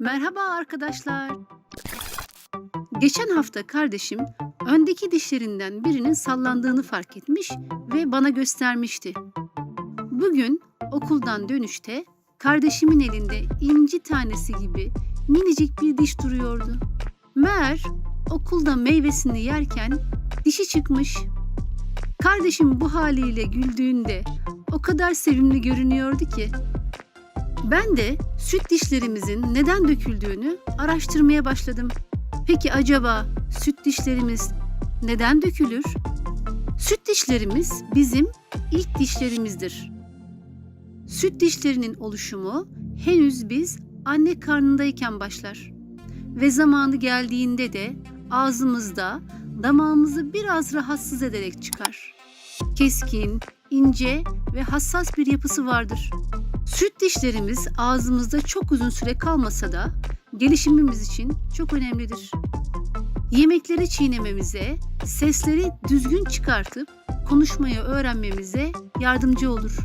Merhaba arkadaşlar. Geçen hafta kardeşim öndeki dişlerinden birinin sallandığını fark etmiş ve bana göstermişti. Bugün okuldan dönüşte kardeşimin elinde inci tanesi gibi minicik bir diş duruyordu. Meğer okulda meyvesini yerken dişi çıkmış. Kardeşim bu haliyle güldüğünde o kadar sevimli görünüyordu ki ben de süt dişlerimizin neden döküldüğünü araştırmaya başladım. Peki acaba süt dişlerimiz neden dökülür? Süt dişlerimiz bizim ilk dişlerimizdir. Süt dişlerinin oluşumu henüz biz anne karnındayken başlar. Ve zamanı geldiğinde de ağzımızda damağımızı biraz rahatsız ederek çıkar. Keskin, ince ve hassas bir yapısı vardır. Süt dişlerimiz ağzımızda çok uzun süre kalmasa da gelişimimiz için çok önemlidir. Yemekleri çiğnememize, sesleri düzgün çıkartıp konuşmayı öğrenmemize yardımcı olur.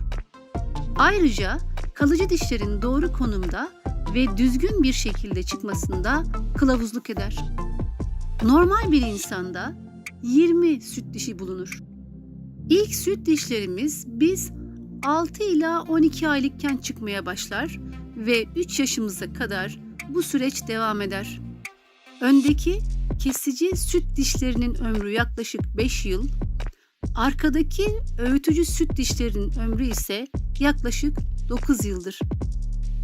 Ayrıca kalıcı dişlerin doğru konumda ve düzgün bir şekilde çıkmasında kılavuzluk eder. Normal bir insanda 20 süt dişi bulunur. İlk süt dişlerimiz biz 6 ila 12 aylıkken çıkmaya başlar ve 3 yaşımıza kadar bu süreç devam eder. Öndeki kesici süt dişlerinin ömrü yaklaşık 5 yıl, arkadaki öğütücü süt dişlerinin ömrü ise yaklaşık 9 yıldır.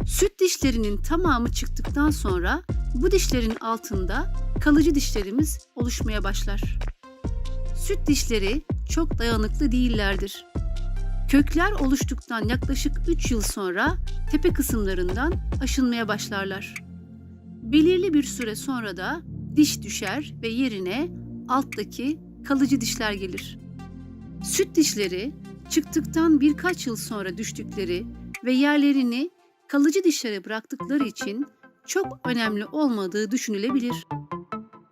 Süt dişlerinin tamamı çıktıktan sonra bu dişlerin altında kalıcı dişlerimiz oluşmaya başlar. Süt dişleri çok dayanıklı değillerdir. Kökler oluştuktan yaklaşık 3 yıl sonra tepe kısımlarından aşınmaya başlarlar. Belirli bir süre sonra da diş düşer ve yerine alttaki kalıcı dişler gelir. Süt dişleri çıktıktan birkaç yıl sonra düştükleri ve yerlerini kalıcı dişlere bıraktıkları için çok önemli olmadığı düşünülebilir.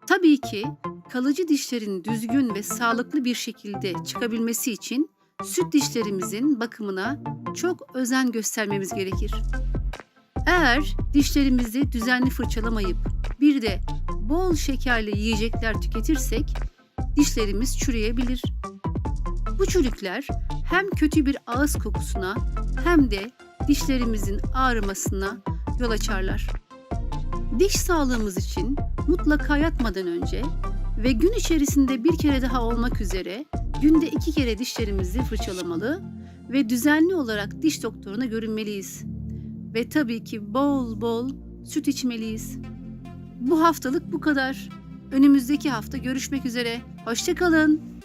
Tabii ki kalıcı dişlerin düzgün ve sağlıklı bir şekilde çıkabilmesi için süt dişlerimizin bakımına çok özen göstermemiz gerekir. Eğer dişlerimizi düzenli fırçalamayıp bir de bol şekerli yiyecekler tüketirsek dişlerimiz çürüyebilir. Bu çürükler hem kötü bir ağız kokusuna hem de dişlerimizin ağrımasına yol açarlar. Diş sağlığımız için mutlaka yatmadan önce ve gün içerisinde bir kere daha olmak üzere günde iki kere dişlerimizi fırçalamalı ve düzenli olarak diş doktoruna görünmeliyiz. Ve tabii ki bol bol süt içmeliyiz. Bu haftalık bu kadar. Önümüzdeki hafta görüşmek üzere. Hoşçakalın.